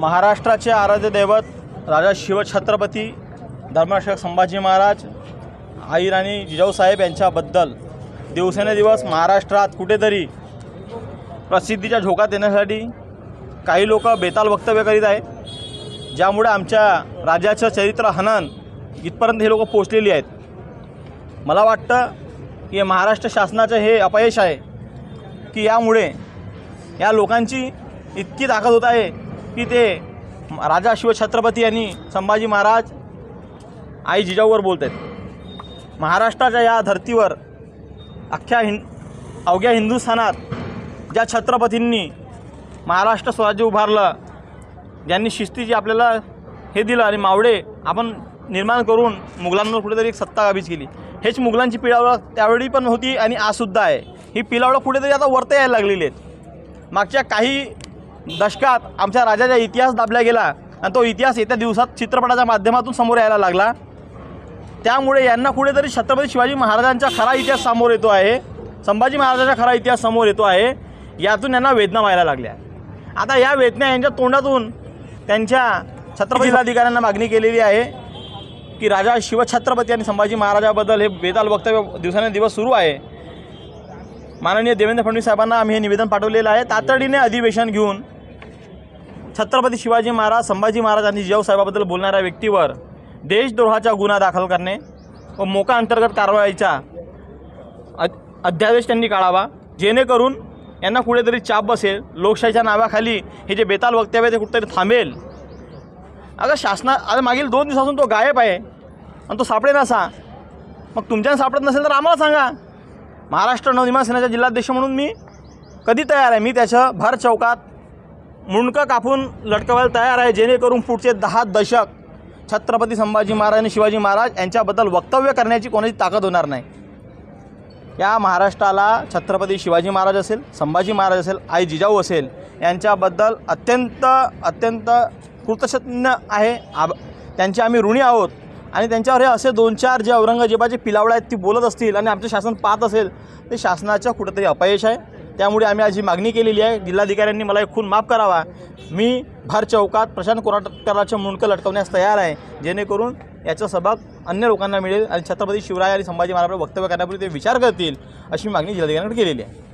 महाराष्ट्राचे आराध्य दैवत राजा शिवछत्रपती धर्मरक्षक संभाजी महाराज आई राणी जिजाऊसाहेब यांच्याबद्दल दिवसेंदिवस महाराष्ट्रात कुठेतरी प्रसिद्धीच्या झोका देण्यासाठी काही लोक बेताल वक्तव्य करीत आहे ज्यामुळे आमच्या राज्याचं चरित्र हनन इथपर्यंत हे लोक पोचलेली आहेत. मला वाटतं की महाराष्ट्र शासनाचं हे अपयश आहे की यामुळे या लोकांची इतकी ताकद होत आहे की ते राजा शिवछत्रपती यांनी संभाजी महाराज आई जिजाऊवर बोलत आहेत महाराष्ट्राच्या या धर्तीवर अख्ख्या हिं अवघ्या हिंदुस्थानात ज्या छत्रपतींनी महाराष्ट्र स्वराज्य उभारलं ज्यांनी शिस्तीची आपल्याला हे दिलं आणि मावडे आपण निर्माण करून मुघलांवर कुठेतरी एक सत्ता काबीज केली. हेच मुघलांची पिळावळ त्यावेळी पण होती आणि आजसुद्धा आहे. ही पिलावळं कुठेतरी आता वरते यायला लागलेली आहेत. मागच्या काही दशकात आमच्या राजाचा इतिहास दाबला गेला आणि तो इतिहास येत्या दिवसात चित्रपटाच्या माध्यमातून समोर यायला लागला. त्यामुळे यांना कुठेतरी छत्रपती शिवाजी महाराजांचा खरा इतिहास समोर येतो आहे. संभाजी महाराजांचा खरा इतिहास समोर येतो आहे. यातून यांना वेदना व्हायला लागल्या. आता या वेदना यांच्या तोंडातून त्यांच्या छत्रपती जिल्हाधिकाऱ्यांना मागणी केलेली आहे की राजा शिवछत्रपती आणि संभाजी महाराजाबद्दल हे बेताल वक्तव्य दिवसांदिवस सुरू आहे. माननीय देवेंद्र फडणवीस साहेबांना आम्ही हे निवेदन पाठवलेलं आहे. तातडीने अधिवेशन घेऊन छत्रपती शिवाजी महाराज संभाजी महाराज आणि जिजाऊसाहेबाबद्दल बोलणाऱ्या व्यक्तीवर देशद्रोहाचा गुन्हा दाखल करणे व मोका अंतर्गत कारवाईचा अध्यादेश त्यांनी काढावा. जेणेकरून यांना कुठेतरी चाप बसेल. लोकशाहीच्या नावाखाली हे जे बेताल वक्तव्य ते कुठेतरी थांबेल. अगं शासना आता मागील दोन दिवसापासून तो गायब आहे. आणि तो सापडे नसा मग तुमच्यानं सापडत नसेल तर आम्हाला सांगा. महाराष्ट्र नवनिर्माण सेनेचा जिल्हाध्यक्ष म्हणून मी कधी तयार आहे? मी त्याचं भर चौकात मुंडकं कापून लटकवायला तयार आहे जेणेकरून पुढचे दहा दशक छत्रपती संभाजी महाराज आणि शिवाजी महाराज यांच्याबद्दल वक्तव्य करण्याची कोणाची ताकद होणार नाही. या महाराष्ट्राला छत्रपती शिवाजी महाराज असेल संभाजी महाराज असेल आई जिजाऊ असेल यांच्याबद्दल अत्यंत अत्यंत कृतज्ञ आहे. आब त्यांचे आम्ही ऋणी आहोत. आणि त्यांच्यावर हे असे दोन चार जे औरंगजेबाचे पिलावळ आहेत ती बोलत असतील आणि आमचं शासन पाहत असेल ते शासनाच्या कुठंतरी अपयश आहे. त्यामुळे आम्ही आज ही मागणी केलेली आहे. जिल्हाधिकाऱ्यांनी मला एक खून माफ करावा. मी भार चौकात प्रशांत कोराटकराचं मुंडकं लटकवण्यास तयार आहे. जेणेकरून याचा सभाग अन्य लोकांना मिळेल आणि छत्रपती शिवराय आणि संभाजी महाराज वक्तव्य करण्यापूर्वी ते विचार करतील अशी मागणी जिल्हाधिकाऱ्यांकडे केलेली आहे.